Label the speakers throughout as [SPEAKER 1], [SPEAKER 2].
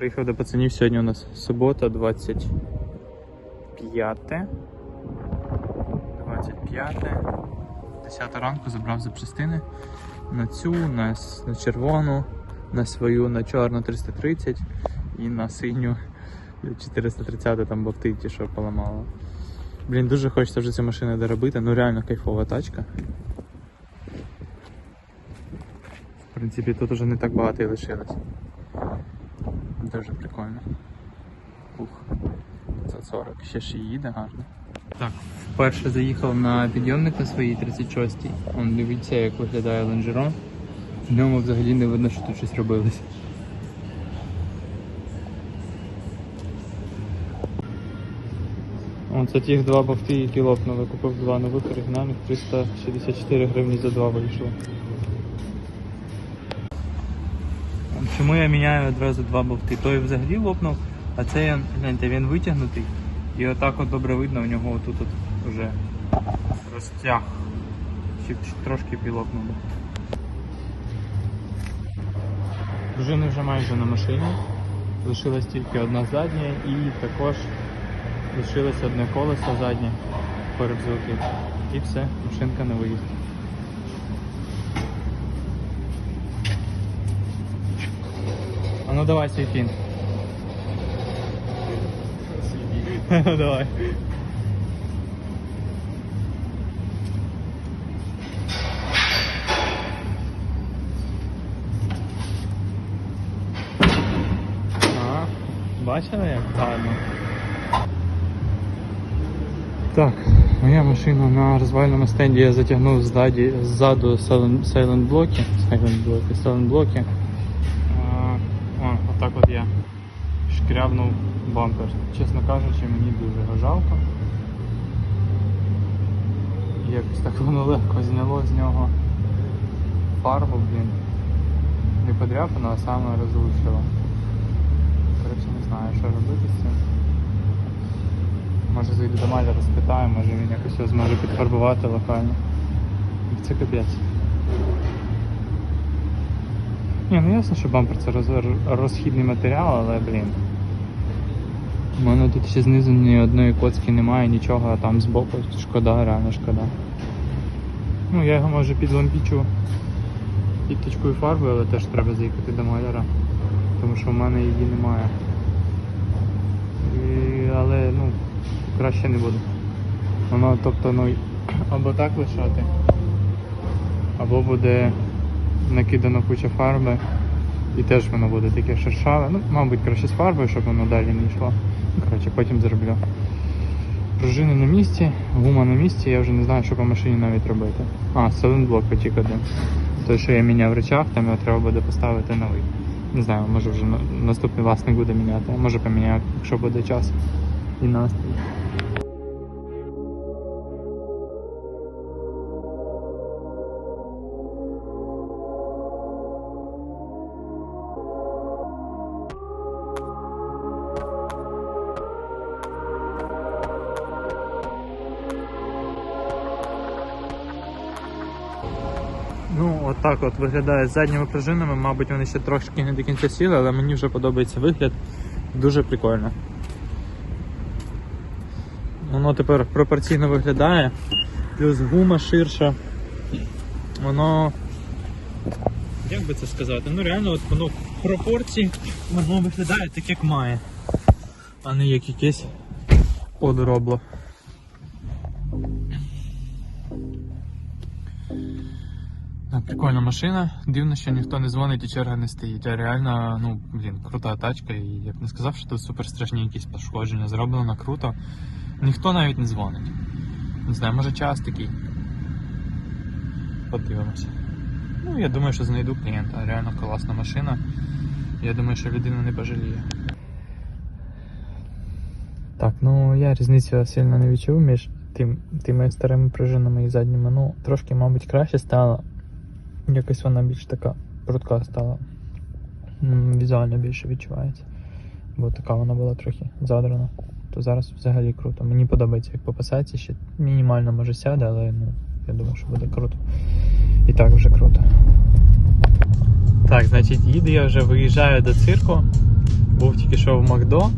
[SPEAKER 1] Приїхав до пацанів сьогодні у нас субота, 25. 25. 10 ранку забрав запчастини на цю, на, на червону, на свою, на чорну 330 і на синю 430 там бовтиті, що поламало. Блін, дуже хочеться вже цю машину доробити, ну реально кайфова тачка. В принципі, тут уже не так багато і лишилось. Дуже прикольно. Ух, 540. Ще ж і їде гарно. Так, вперше заїхав на підйомник на своїй 36-й. Он дивіться, як виглядає лонжерон. В ньому взагалі не видно, що тут щось робилось. О, це ті два бовти, які лопнули. Купив два нових оригінальних, 364 гривні за два вийшло. Чому я міняю одразу два болти? Той взагалі лопнув, а цей, гляньте, він витягнутий. І отак от добре видно, у нього отут от вже розтяг. Чи трошки пілопнуло. Пружини вже майже на машині. Лишилась тільки одна задня і також лишилось одне колесо заднє перебзуки. І все, машинка на виїзд. Ну давай свій фін. давай. Бачили як. Так, моя машина на розвальному стенді я затягнув ззаду silent блоки, silent блоки, silent блоки. Я шкрябнув бампер. Чесно кажучи, мені дуже його жалко. Якось так воно легко зняло з нього фарбу, блін. Не подряпано, а саме розлучило. Коротше, не знаю, що робити з цим. Може зайду до маляра, спитаю, може він якось його зможе підфарбувати локально. Це капець. Ні, ну ясно, що бампер це роз, розхідний матеріал, але блін. У мене тут ще знизу ні одної коцки немає, нічого, а там збоку шкода, реально шкода. Ну, я його може підлампічу підтичкою фарби, але теж треба заїхати до маляра, тому що в мене її немає. І, але ну, краще не буду. Воно, тобто, ну, або так лишати, або буде накидано куча фарби, і теж воно буде таке шершаве. Ну, мабуть, краще з фарбою, щоб воно далі не йшло. Ну, коротше, потім зроблю. Пружини на місці, гума на місці, я вже не знаю, що по машині навіть робити. А, сайлентблок потік один. Той, що я міняв речах, там його треба буде поставити новий. Не знаю, може вже наступний власник буде міняти, може поміняю, якщо буде час і настрій. Отак от виглядає з задніми пружинами. Мабуть, вони ще трошки не до кінця сіли, але мені вже подобається вигляд. Дуже прикольно. Воно тепер пропорційно виглядає. Плюс гума ширша. Воно. Як би це сказати? Ну реально от воно в пропорції воно виглядає так, як має. А не як якесь подробло. Прикольна машина. Дивно, що ніхто не дзвонить і черга не стоїть. А реально, ну, блін, крута тачка. І я б не сказав, що тут супер страшні якісь пошкодження. Зроблено круто. Ніхто навіть не дзвонить. Не знаю, може час такий. Подивимося. Ну, я думаю, що знайду клієнта. Реально класна машина. Я думаю, що людина не пожаліє. Так, ну я різницю сильно не відчув між тим, тими старими пружинами і задніми. Ну, трошки, мабуть, краще стало. Якось вона більш така прудка стала. Візуально більше відчувається. Бо така вона була трохи задрана. То зараз взагалі круто. Мені подобається, як по посадці, ще мінімально може сяде, але ну, я думаю, що буде круто. І так вже круто. Так, значить, їду я вже виїжджаю до цирку. був тільки що в Макдо.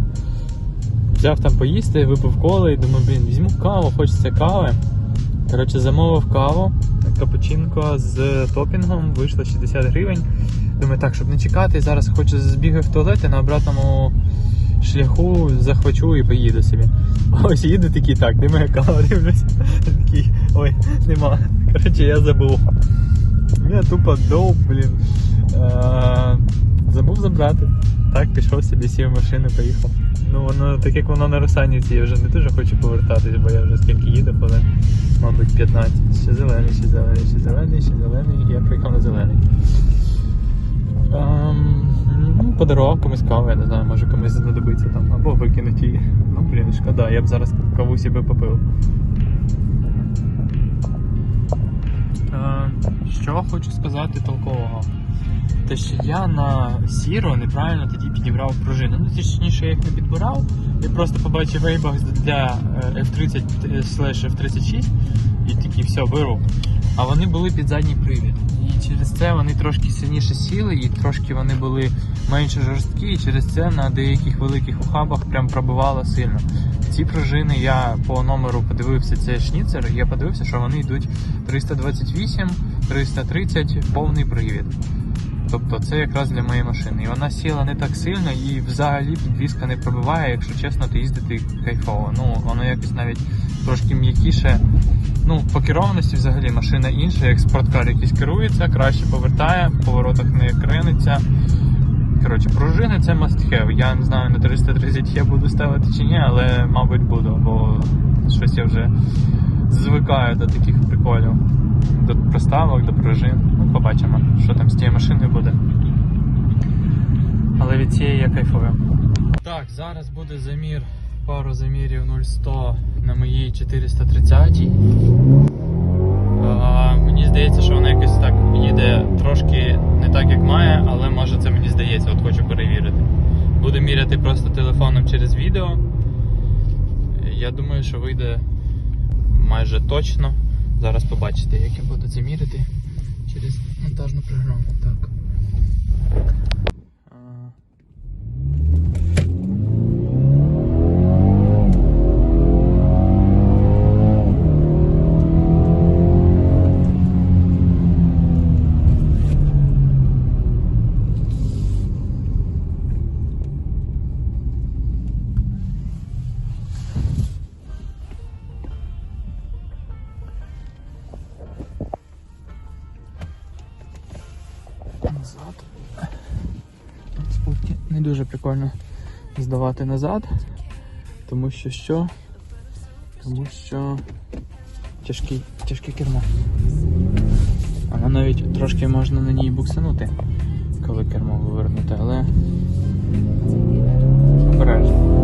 [SPEAKER 1] Взяв там поїсти, випив коли і думаю, блін, візьму каву, хочеться кави. Коротше, замовив каву, капучинко з топінгом, вийшло 60 гривень. Думаю, так, щоб не чекати, зараз хочу збігати в туалет і на обратному шляху захвачу і поїду собі. А ось їду такий, так, де моя кава дивлюсь. Такий, ой, нема. Коротше, я забув. Я тупо довб, блін. Е, забув забрати. Так, пішов собі, сів в машину, поїхав. Ну, воно, так як воно на Русанівці, я вже не дуже хочу повертатись, бо я вже скільки їду, але, 15. Ще зелений, ще зелений, ще зелений, ще зелений, я приїхав на зелений. Ем, ну, подарував комусь каву, я не знаю, може комусь знадобиться там, або викинуть її. Ну, блін, шкода, я б зараз каву себе попив. Е, що хочу сказати толкового? Те, що я на Сіро неправильно тоді підібрав пружини. Ну, точніше, я їх не підбирав. Я просто побачив Apex для е, F30 F36 і такий все беру. А вони були під задній привід. І через це вони трошки сильніше сіли, і трошки вони були менше жорсткі, і через це на деяких великих ухабах прям пробивало сильно. Ці пружини я по номеру подивився, це шніцер, я подивився, що вони йдуть 328, 330 повний привід. Тобто це якраз для моєї машини. І вона сіла не так сильно і взагалі підвізка не пробиває, якщо чесно, то їздити кайфово. Ну, воно якось навіть трошки м'якіше. Ну, по керованості взагалі машина інша, як спорткар якийсь керується, краще повертає, в поворотах не крениться. Коротше, пружини це must have. Я не знаю, на 330 я буду ставити чи ні, але мабуть буду, бо щось я вже звикаю до таких приколів. До проставок, до пружин. Ну, побачимо, що там з тією машиною буде. Але від цієї я кайфую. Так, зараз буде замір, пару замірів 0100 на моїй 430. А, мені здається, що вона якось так їде трошки не так, як має, але може це мені здається, от хочу перевірити. Буду міряти просто телефоном через відео. Я думаю, що вийде майже точно. Зараз побачите, як я буду це міряти через монтажну програму. Так. Прикольно здавати назад, тому що що? Тому що тяжке тяжке кермо. Вона навіть трошки можна на ній буксинути, коли кермо вивернути, але обережно.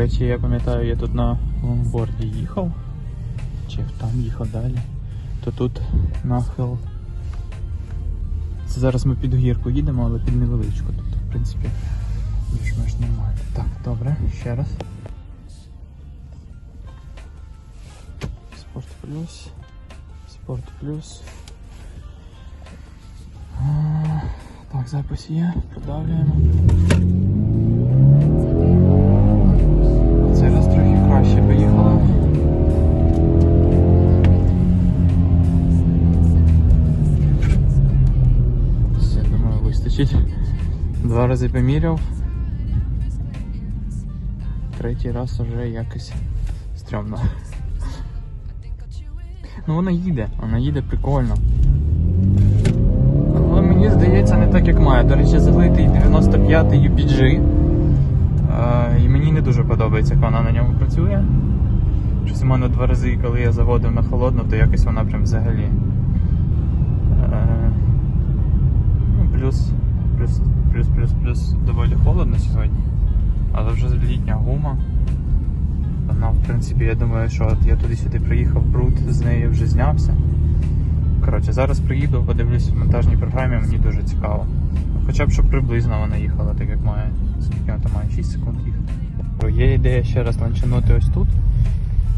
[SPEAKER 1] Речі, я пам'ятаю, я тут на лонгборді їхав, чи там їхав далі, то тут нахил. Це зараз ми під гірку їдемо, але під невеличку. Тобто, в принципі, більш-менш нормально. Так, добре, ще раз. Спорт плюс. Спорт плюс. Так, запис є, продавлюємо. Два рази поміряв. Третій раз вже якось стрьомно. Ну вона їде, вона їде прикольно. Але мені здається не так як має. До речі, залитий 95-й UPG. Е, І мені не дуже подобається, як вона на ньому працює. Щось у мене два рази, коли я заводив на холодну, то якось вона прям взагалі. Е, Ну, плюс, плюс, плюс, плюс, плюс доволі холодно сьогодні. Але вже літня гума. Вона, в принципі, я думаю, що от я туди-сюди приїхав, бруд з неї вже знявся. Коротше, зараз приїду, подивлюсь в монтажній програмі, мені дуже цікаво. Хоча б щоб приблизно вона їхала, так як має. Скільки вона там має 6 секунд їхати. Є ідея ще раз ланчанути ось тут.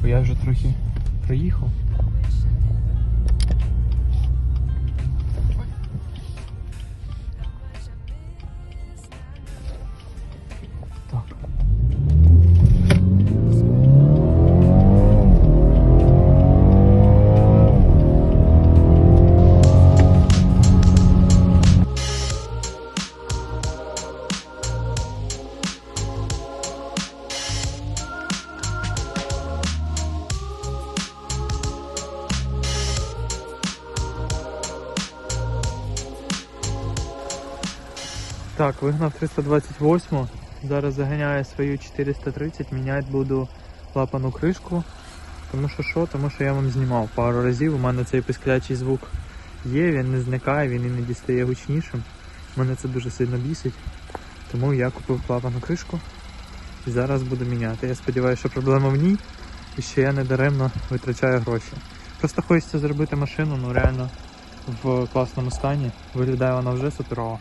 [SPEAKER 1] Бо я вже трохи проїхав. Так, вигнав 328, зараз заганяю свою 430, міняти буду клапану кришку. Тому що що? Тому що я вам знімав пару разів. У мене цей писклячий звук є, він не зникає, він іноді стає гучнішим. Мене це дуже сильно бісить. Тому я купив клапану кришку і зараз буду міняти. Я сподіваюся, що проблема в ній і що я не даремно витрачаю гроші. Просто хочеться зробити машину, ну реально в класному стані. Виглядає вона вже суперово.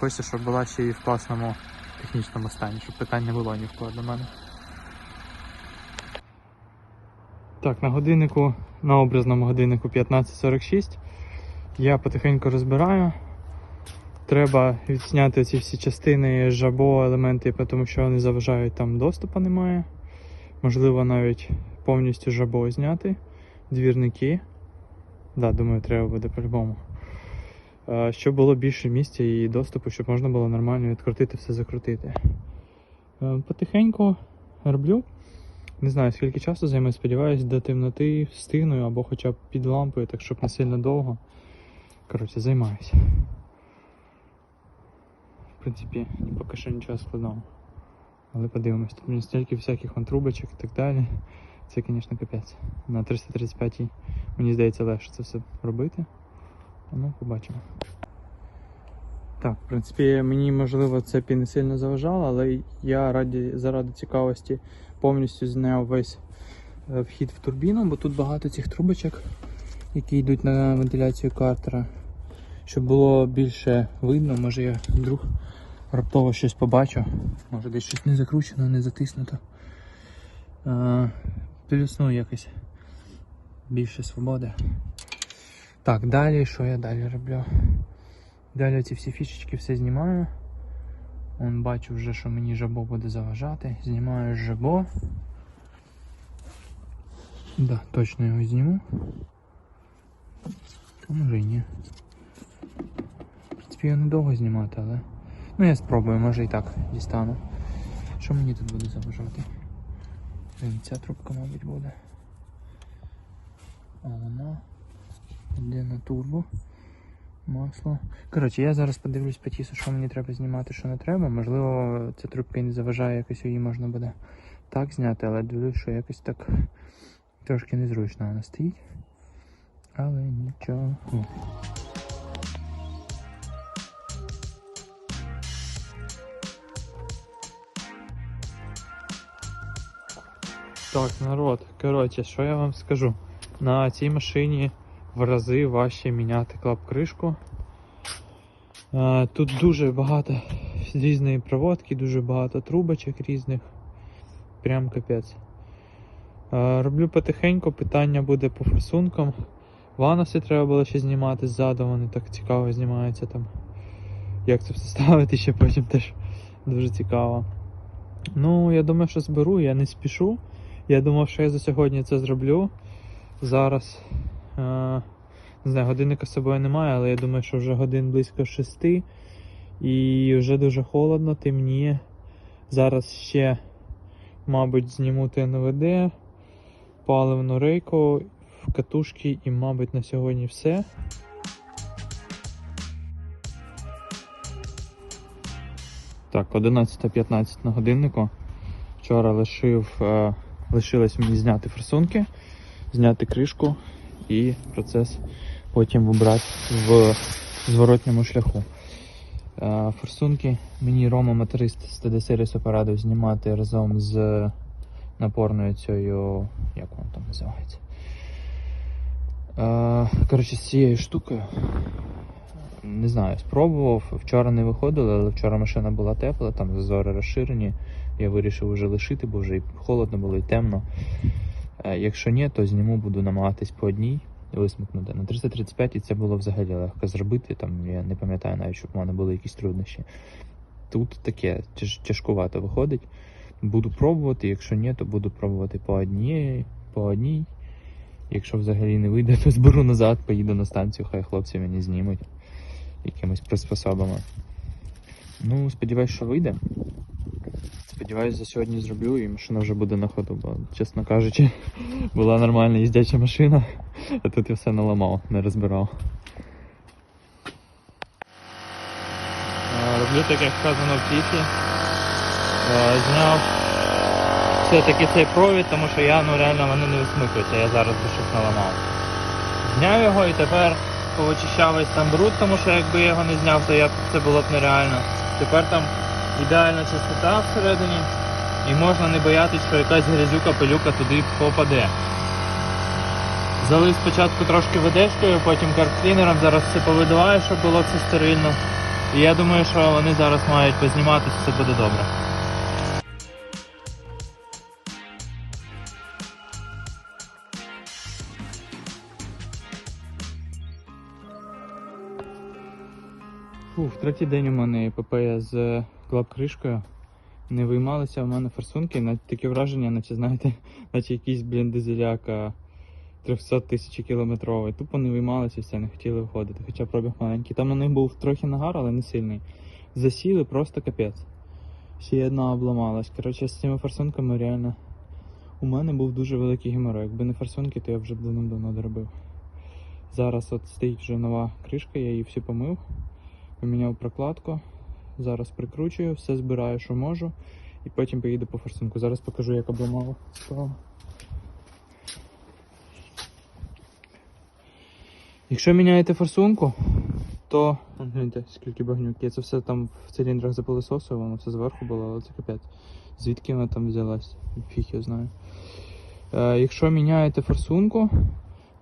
[SPEAKER 1] Хочеться, щоб була ще і в класному технічному стані, щоб питань не було кого до мене. Так, на годиннику, на образному годиннику 15.46. Я потихеньку розбираю. Треба відзняти ці всі частини жабо, елементи, тому що вони заважають, там доступу немає. Можливо, навіть повністю жабо зняти. Двірники. Да, думаю, треба буде по-любому. Е, Щоб було більше місця і доступу, щоб можна було нормально відкрутити, все закрутити. Е, Потихеньку роблю. Не знаю, скільки часу займе, сподіваюсь, до темноти встигну або хоча б під лампою, так щоб не сильно довго. Коротше, займаюся. В принципі, поки що нічого складного. Але подивимось, тут мені стільки всяких вон трубочок і так далі. Це, звісно, капець. На 335 мені здається легше це все робити. Ну, побачимо. Так, в принципі, мені можливо це б і не сильно заважало, але я раді, заради цікавості повністю зняв весь е, вхід в турбіну, бо тут багато цих трубочок, які йдуть на вентиляцію картера. Щоб було більше видно, може я вдруг раптово щось побачу. Може десь щось не закручено, не затиснуто. Е, Плюс ну якось більше свободи. Так, далі, що я далі роблю? Далі ці всі фішечки все знімаю. Он бачу вже, що мені жабо буде заважати. Знімаю жабо. Да, точно його зніму. А може і ні. В принципі, його недовго знімати, але. Ну я спробую, може і так дістану. Що мені тут буде заважати? Блін, Ця трубка, мабуть, буде. А вона йде на турбо. Масло. Коротше, я зараз подивлюсь по тісу, що мені треба знімати, що не треба. Можливо, ця трубка не заважає, якось її можна буде так зняти, але дивлюсь, що якось так трошки незручно вона стоїть. Але нічого. Так, народ, коротше, що я вам скажу? На цій машині в рази важче міняти клап-кришку. Е, Тут дуже багато різної проводки, дуже багато трубочок різних. Прям капець. Е, Роблю потихеньку, питання буде по форсункам. Ваноси треба було ще знімати ззаду, вони так цікаво знімаються там. Як це все ставити ще потім теж дуже цікаво. Ну, я думаю, що зберу, я не спішу. Я думав, що я за сьогодні це зроблю. Зараз. Е, не знаю, годинника з собою немає, але я думаю, що вже годин близько шести. І вже дуже холодно, темніє. Зараз ще, мабуть, зніму ТНВД, паливну рейку в катушки і, мабуть, на сьогодні все. Так, 11.15 на годиннику. Вчора лишив, е, лишилось мені зняти форсунки, зняти кришку і процес потім вибрати в зворотньому шляху. Е, Форсунки мені Рома моторист з TD сервісу порадив знімати разом з напорною цією, як воно там називається. Е, Коротше, з цією штукою. Не знаю, спробував. Вчора не виходило, але вчора машина була тепла, там зазори розширені. Я вирішив вже лишити, бо вже і холодно було, і темно.
[SPEAKER 2] Е, Якщо ні, то зніму буду намагатись по одній висмикнути. На 335 і це було взагалі легко зробити. Там я не пам'ятаю навіть, щоб в мене були якісь труднощі. Тут таке тяж- тяжкувато виходить. Буду пробувати, якщо ні, то буду пробувати по одній, по одній. Якщо взагалі не вийде, то зберу назад, поїду на станцію, хай хлопці мені знімуть якимись приспособами. Ну, сподіваюсь, що вийде. Сподіваюсь, за сьогодні зроблю і машина вже буде на ходу, бо, чесно кажучи, була нормальна їздяча машина, а тут я все наламав, не розбирав.
[SPEAKER 1] Роблю так, як сказано в тісі. Е, Зняв все-таки цей провід, тому що я ну реально вони не висмикуються, я зараз би щось наламав. Зняв його і тепер повичищав весь там бруд, тому що якби я його не зняв, то я, це було б нереально. Тепер там ідеальна чистота всередині і можна не боятися, що якась грязюка, пилюка туди попаде. Залив спочатку трошки водичкою, потім карклінером, зараз все повидуваю, щоб було все стерильно. І я думаю, що вони зараз мають позніматися, все буде добре. Фух, третій день у мене епопея з клап-кришкою. Не виймалися у мене форсунки, навіть таке враження, наче знаєте, наче якийсь блін дизеляка 300 тисяч кілометровий. Тупо не виймалися, все, не хотіли виходити, хоча пробіг маленький. Там на них був трохи нагар, але не сильний. Засіли просто капець. Ще одна обламалась. Коротше, з цими форсунками реально у мене був дуже великий геморрой. Якби не форсунки, то я вже б давно-давно доробив. Зараз от стоїть вже нова кришка, я її всю помив, поміняв прокладку. Зараз прикручую, все збираю, що можу, і потім поїду по форсунку. Зараз покажу, як обламало справа. Якщо міняєте форсунку, то Вон, гляньте, скільки багнюки. Я це все там в циліндрах запилисосував, воно все зверху було, але це капець. Звідки вона там взялась? Фіг я знаю. Е, якщо міняєте форсунку,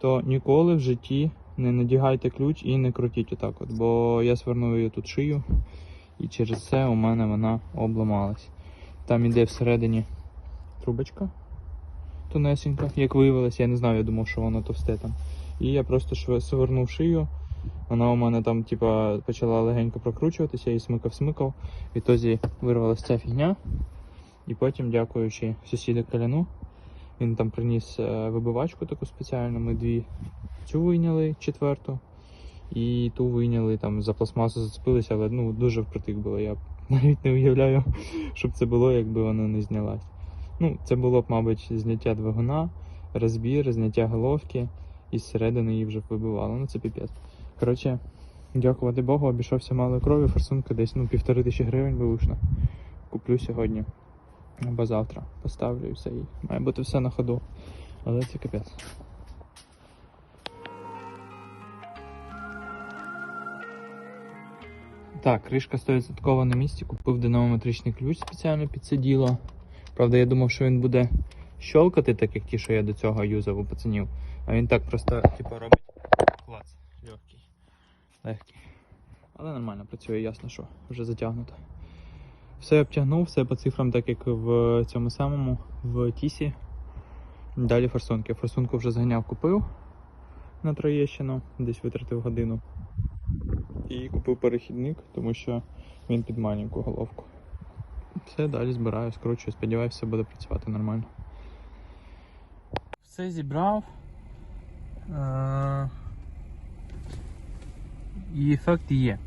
[SPEAKER 1] то ніколи в житті не надягайте ключ і не крутіть отак от, бо я свернув її тут шию, і через це у мене вона обламалась. Там іде всередині трубочка тонесенька, як виявилось, я не знаю, я думав, що воно товсте там. І я просто свернув шию. Вона у мене там, типа, почала легенько прокручуватися, я її смикав-смикав. Відтоді вирвалася ця фігня. І потім, дякуючи сусіду Каляну, він там приніс е, вибивачку таку спеціальну. Ми дві цю вийняли, четверту. І ту вийняли там за пластмасу зацепилися, але ну дуже впритик було. Я навіть не уявляю, щоб це було, якби вона не знялась. Ну, це було б, мабуть, зняття двигуна, розбір, зняття головки, і зсередини її вже вибивало. Ну це піпець. Коротше, дякувати Богу, обійшовся малою кров'ю, форсунка десь ну, півтори тисячі гривень вилучно. Куплю сьогодні або завтра. Поставлю і все. І має бути все на ходу. Але це капець. Так, кришка 100% на місці. Купив динамометричний ключ спеціально під це діло. Правда, я думав, що він буде щолкати, так як ті, що я до цього юзав у пацанів. А він так просто, типу, робить клац. Легкий. Легкий. Але нормально працює, ясно, що вже затягнуто. Все обтягнув, все по цифрам, так як в цьому самому, в тісі. Далі форсунки. Форсунку вже зганяв, купив на Троєщину, десь витратив годину. І купив перехідник, тому що він під маленьку головку. Все, далі збираю, скручую, сподіваюся, все буде працювати нормально. Все зібрав. Е, І ефект є.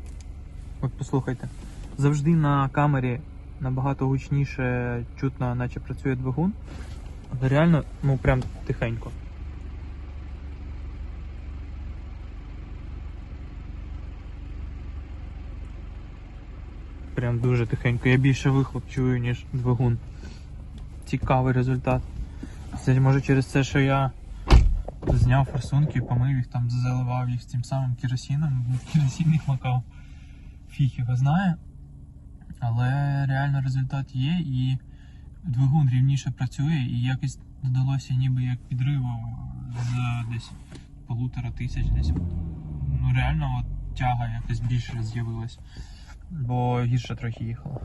[SPEAKER 1] От послухайте. Завжди на камері набагато гучніше чутно, наче працює двигун. Але реально, ну прям тихенько. Прям дуже тихенько. Я більше вихлоп чую, ніж двигун. Цікавий результат. Це може через те, що я зняв форсунки, помив їх там, заливав їх з тим самим керосином, керосин їх макав. Фіг його знає. Але реально результат є і двигун рівніше працює і якось додалося ніби як підриву з десь полутора тисяч десь. Ну реально от тяга якось більше з'явилась. Бо гірше трохи їхало.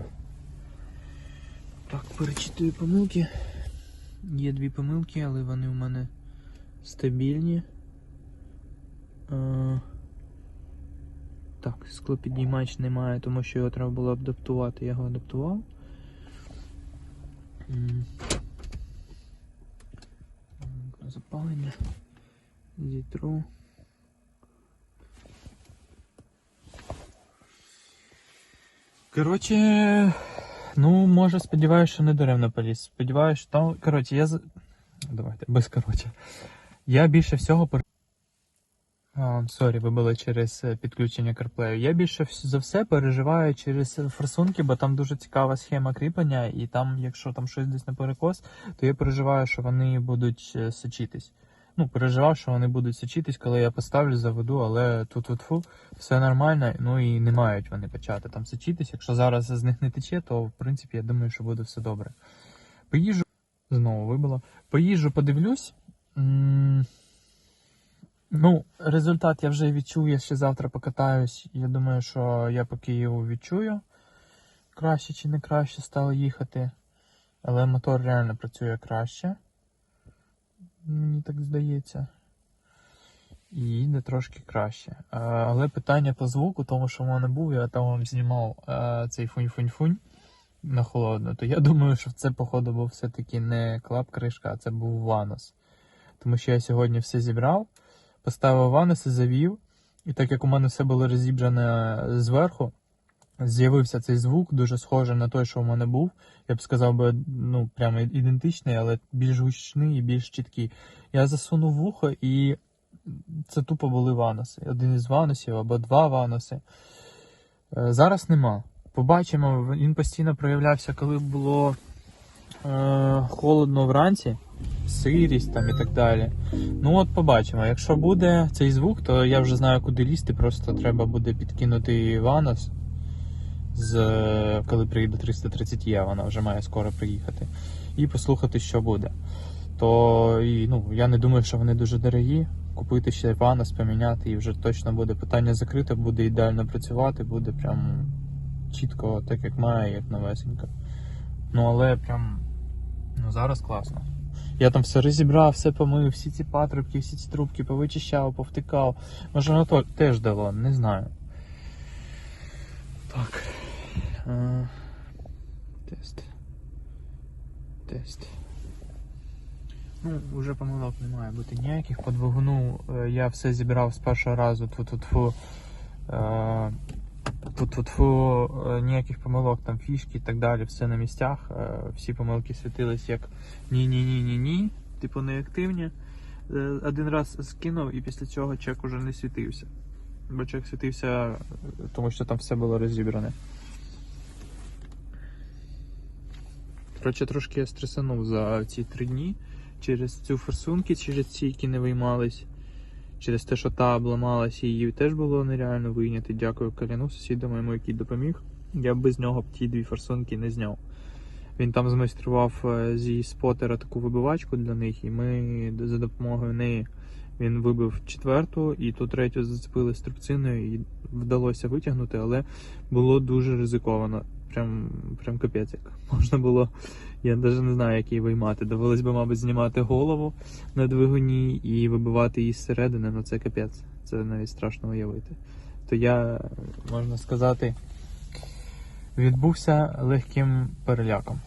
[SPEAKER 1] Так, перечитую помилки. Є дві помилки, але вони у мене стабільні. Е, Так, склопідіймач немає, тому що його треба було адаптувати, я його адаптував. Запалення. Зітру. Коротше, ну, може, сподіваюся, що не даремно поліз. Сподіваюся, що там. Коротше, я. Давайте, без коротше. Я більше всього. Сорі, ви через е, підключення CarPlay. Я більше за все переживаю через форсунки, бо там дуже цікава схема кріплення, і там, якщо там щось десь на перекос, то я переживаю, що вони будуть е, сочитись. Ну, переживав, що вони будуть сочитись, коли я поставлю, заведу, але тут тут фу все нормально, ну і не мають вони почати там сочитись. Якщо зараз з них не тече, то в принципі я думаю, що буде все добре. Поїжджу, знову вибило. Поїжджу, подивлюсь. Ну, результат я вже відчую, я ще завтра покатаюсь. Я думаю, що я по Києву відчую. Краще чи не краще стало їхати. Але мотор реально працює краще. Мені так здається. І їде трошки краще. А, Але питання по звуку, тому що в мене був, я там вам знімав а, цей фунь-фунь-фунь на холодно, то я думаю, що це, походу, був все-таки не клап-кришка, а це був ванос. Тому що я сьогодні все зібрав, поставив ванос і завів. І так як у мене все було розібране зверху, з'явився цей звук, дуже схожий на той, що у мене був. Я б сказав би, ну, прямо ідентичний, але більш гучний і більш чіткий. Я засунув вухо і це тупо були ваноси. Один із ваносів або два ваноси. Е, Зараз нема. Побачимо, він постійно проявлявся, коли було е, холодно вранці, сирість там і так далі. Ну от побачимо. Якщо буде цей звук, то я вже знаю, куди лізти. Просто треба буде підкинути ванос. З, коли приїде 330 є, вона вже має скоро приїхати. І послухати, що буде. То і, ну, я не думаю, що вони дуже дорогі. Купити ще ванос, поміняти, і вже точно буде питання закрите, буде ідеально працювати, буде прям чітко, так як має, як новесенько. Ну але прям ну зараз класно. Я там все розібрав, все помив, всі ці патрубки, всі ці трубки повичищав, повтикав. Може воно теж дало, не знаю. Так. Е, Тест. Тест. Ну, вже помилок не має бути ніяких. По двигуну е, я все зібрав з першого разу. Тфу-тфу-тфу. Тфу-тфу-тфу. Е, ніяких помилок, там фішки і так далі, все на місцях. Всі помилки світились як ні-ні-ні-ні-ні, типу неактивні. Один раз скинув і після цього чек уже не світився. Бо чек світився, тому що там все було розібране. Коротше, трошки я стресанув за ці три дні через цю форсунки, через ці, які не виймались, через те, що та обламалась, і її теж було нереально вийняти. Дякую Каліну, сусіду моєму, який допоміг. Я б без нього б ті дві форсунки не зняв. Він там змайстрував е, зі спотера таку вибивачку для них, і ми за допомогою неї він вибив четверту і ту третю зацепили струбциною і вдалося витягнути, але було дуже ризиковано. Прям, прям капець як. Можна було, я навіть не знаю, як її виймати. Довелось би, мабуть, знімати голову на двигуні і вибивати її зсередини, ну це капець. Це навіть страшно уявити. То я, можна сказати, відбувся легким переляком.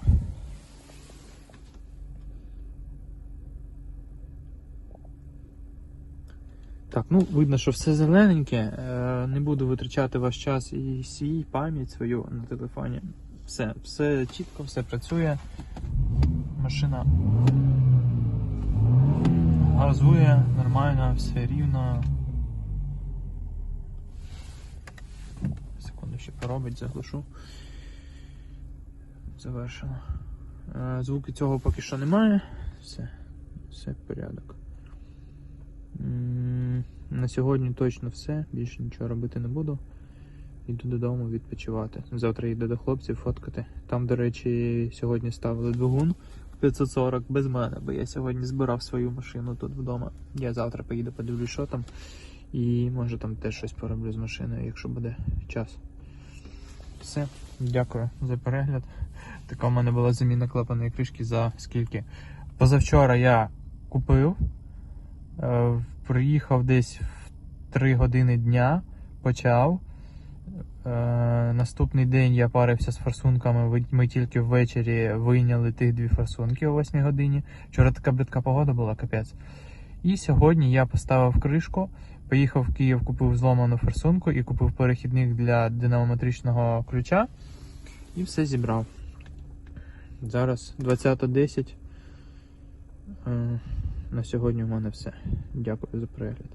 [SPEAKER 1] Так, ну видно, що все зелененьке. Е, Не буду витрачати ваш час і свій пам'ять свою на телефоні. Все, все чітко, все працює. Машина газує нормально, все рівно. Секунду ще поробить, заглушу. Завершено. Е, Звуки цього поки що немає. Все, все порядок. На сьогодні точно все, більше нічого робити не буду. Йду додому відпочивати. Завтра йду до хлопців фоткати. Там, до речі, сьогодні ставили двигун 540 без мене, бо я сьогодні збирав свою машину тут вдома. Я завтра поїду, подивлюсь, що там. І може там теж щось пороблю з машиною, якщо буде час. Все, дякую за перегляд. Така в мене була заміна клапаної кришки за скільки? Позавчора я купив, приїхав десь в 3 години дня, почав. Е, наступний день я парився з форсунками. Ми тільки ввечері вийняли тих дві форсунки о 8 годині. Вчора така бридка погода була, капець. І сьогодні я поставив кришку, поїхав в Київ, купив зломану форсунку і купив перехідник для динамометричного ключа. І все зібрав. Зараз 20.10. На сьогодні в мене все. Дякую за перегляд.